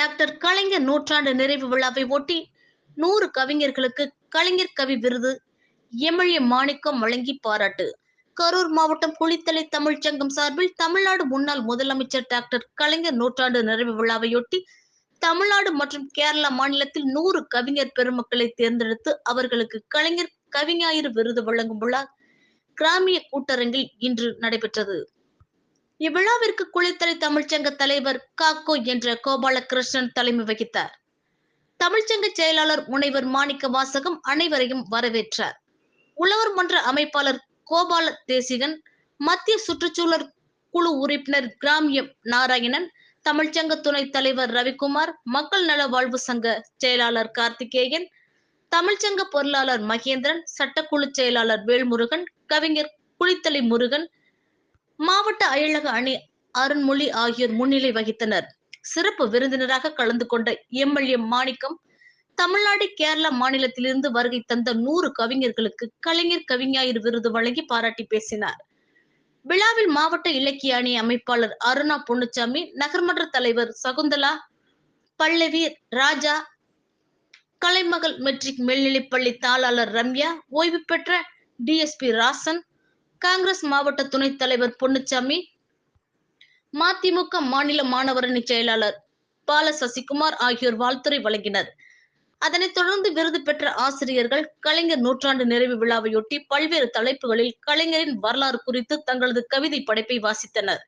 Doctor கலைஞர் நூற்றாண்டு நிறைவு விழாவை ஒட்டி நூறு கவிஞர்களுக்கு கலைஞர் கவி விருது எம்எல்ஏ மாணிக்கம் வழங்கி பாராட்டு. கரூர் மாவட்டம் குளித்தலை தமிழ்ச்சங்கம் சார்பில் தமிழ்நாடு முன்னாள் முதலமைச்சர் டாக்டர் கலைஞர் நூற்றாண்டு நிறைவு விழாவையொட்டி தமிழ்நாடு மற்றும் கேரளா மாநிலத்தில் நூறு கவிஞர் பெருமக்களை தேர்ந்தெடுத்து அவர்களுக்கு கலைஞர் கவிஞாயிறு விருது வழங்கும் விழா கிராமிய கூட்டரங்கில் இன்று நடைபெற்றது. இவ்விழாவிற்கு குளித்தலை தமிழ்ச்சங்க தலைவர் காக்கோ என்ற கோபாலகிருஷ்ணன் தலைமை வகித்தார். தமிழ்ச்சங்க செயலாளர் முனைவர் மாணிக்க வாசகம் அனைவரையும் வரவேற்றார். உழவர் மன்ற அமைப்பாளர் கோபால தேசிகன் மத்திய சுற்றுச்சூழல் குழு உறுப்பினர் கிராமியம் நாராயணன் தமிழ்ச்சங்க துணைத் தலைவர் ரவிக்குமார் மக்கள் நல வாழ்வு சங்க செயலாளர் கார்த்திகேயன் தமிழ்ச்சங்க பொருளாளர் மகேந்திரன் சட்டக்குழு செயலாளர் வேல்முருகன் கவிஞர் குளித்தலை முருகன் மாவட்ட அயலக அணி அருண்மொழி ஆகியோர் முன்னிலை வகித்தனர். சிறப்பு விருந்தினராக கலந்து கொண்ட எம்எல்ஏ மாணிக்கம் தமிழ்நாடு கேரளா மாநிலத்திலிருந்து வருகை தந்த நூறு கவிஞர்களுக்கு கலைஞர் கவிஞாயிறு விருது வழங்கி பாராட்டி பேசினார். விழாவில் மாவட்ட இலக்கிய அணி அமைப்பாளர் அருணா பொன்னுச்சாமி நகர்மன்ற தலைவர் சகுந்தலா பல்லவி ராஜா கலைமகள் மெட்ரிக் மேல்நிலைப்பள்ளி தாளாளர் ரம்யா ஓய்வு பெற்ற டிஎஸ்பி ராசன் காங்கிரஸ் மாவட்ட துணைத் தலைவர் பொன்னுச்சாமி மதிமுக மாநில மாணவரணி செயலாளர் பால சசிகுமார் ஆகியோர் வாழ்த்துரை வழங்கினர். அதனைத் தொடர்ந்து விருது பெற்ற ஆசிரியர்கள் கலைஞர் நூற்றாண்டு நிறைவு விழாவையொட்டி பல்வேறு தலைப்புகளில் கலைஞரின் வரலாறு குறித்து தங்களது கவிதை படைப்பை வாசித்தனர்.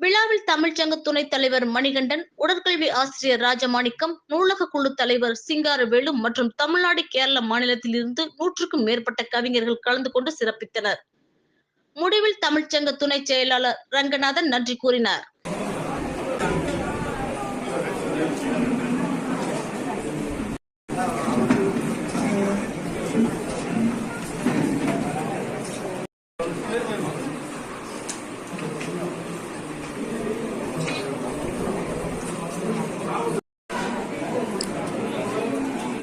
விழாவில் தமிழ்ச்சங்க துணைத் தலைவர் மணிகண்டன் உடற்கல்வி ஆசிரியர் ராஜமாணிக்கம் நூலக குழு தலைவர் சிங்காரவேலு மற்றும் தமிழ்நாடு கேரள மாநிலத்தில் இருந்து நூற்றுக்கும் மேற்பட்ட கவிஞர்கள் கலந்து கொண்டு சிறப்பித்தனர். முடிவில் தமிழ்ச்சங்க துணைச் செயலாளர் ரங்கநாதன் நன்றி கூறினார்